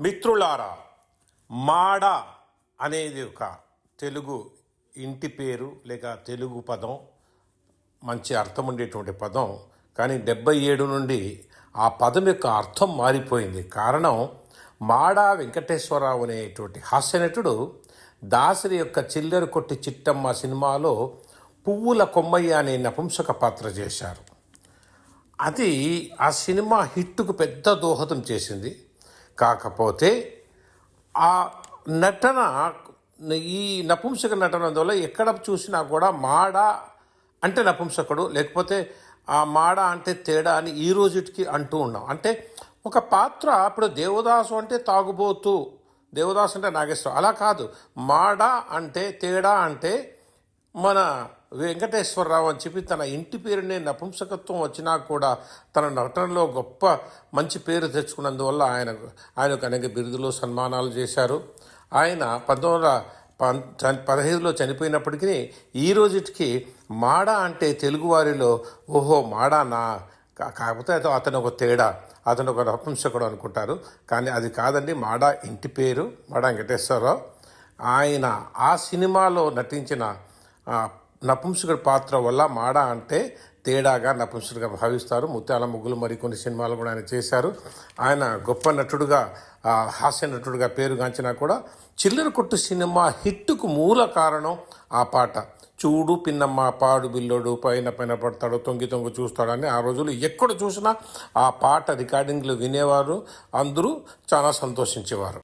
మిత్రులారా మాడ అనేది ఒక తెలుగు ఇంటి పేరు లేక తెలుగు పదం మంచి అర్థం ఉండేటువంటి పదం. కానీ డెబ్బై ఏడు నుండి ఆ పదం యొక్క అర్థం మారిపోయింది. కారణం మాడా వెంకటేశ్వరరావు అనేటువంటి హాస్యనటుడు దాసరి యొక్క చిల్లర కొట్టి చిట్టమ్మ సినిమాలో పువ్వుల కొమ్మయ్య అనే నపుంసక పాత్ర చేశారు. అది ఆ సినిమా హిట్టుకు పెద్ద దోహదం చేసింది. కాకపోతే ఆ నటన ఈ నపుంసక నటన వల్ల ఎక్కడ చూసినా కూడా మాడ అంటే నపుంసకుడు లేకపోతే ఆ మాడ అంటే తేడా అని ఈ రోజుటికి అంటూ ఉన్నాం. అంటే ఒక పాత్ర ఇప్పుడు దేవదాసు అంటే తాగుబోతు దేవదాసు అంటే నాగేశ్వరం అలా కాదు. మాడ అంటే తేడా అంటే మన వెంకటేశ్వరరావు అని చెప్పి తన ఇంటి పేరునే నపుంసకత్వం వచ్చినా కూడా తన నటనలో గొప్ప మంచి పేరు తెచ్చుకున్నందువల్ల ఆయన ఆయనకు అనేక బిరుదులు సన్మానాలు చేశారు. ఆయన పంతొమ్మిది వందల పం చ- పదహైదులో చనిపోయినప్పటికీ ఈ రోజుకి మాడ అంటే తెలుగువారిలో ఓహో మాడానా కాకపోతే అతను ఒక తేడా. అతను ఒక నపుంసకుడు అనుకుంటారు. కానీ అది కాదండి మాడా ఇంటి పేరు మాడ వెంకటేశ్వరరావు. ఆయన ఆ సినిమాలో నటించిన నపుంసకుడి పాత్ర వల్ల మాడ అంటే తేడాగా నపుంసకుడిగా భావిస్తారు. ముత్యాల ముగ్గులు మరికొన్ని సినిమాలు కూడా ఆయన చేశారు. ఆయన గొప్ప నటుడుగా హాస్య నటుడుగా పేరుగాంచినా కూడా చిల్లర కొట్టు సినిమా హిట్టుకు మూల కారణం ఆ పాట. చూడు పిన్నమ్మ పాడు బిల్లోడు పైన పైన పడతాడు తొంగి తొంగి చూస్తాడని ఆ రోజులు ఎక్కడ చూసినా ఆ పాట రికార్డింగ్లు వినేవారు. అందరూ చాలా సంతోషించేవారు.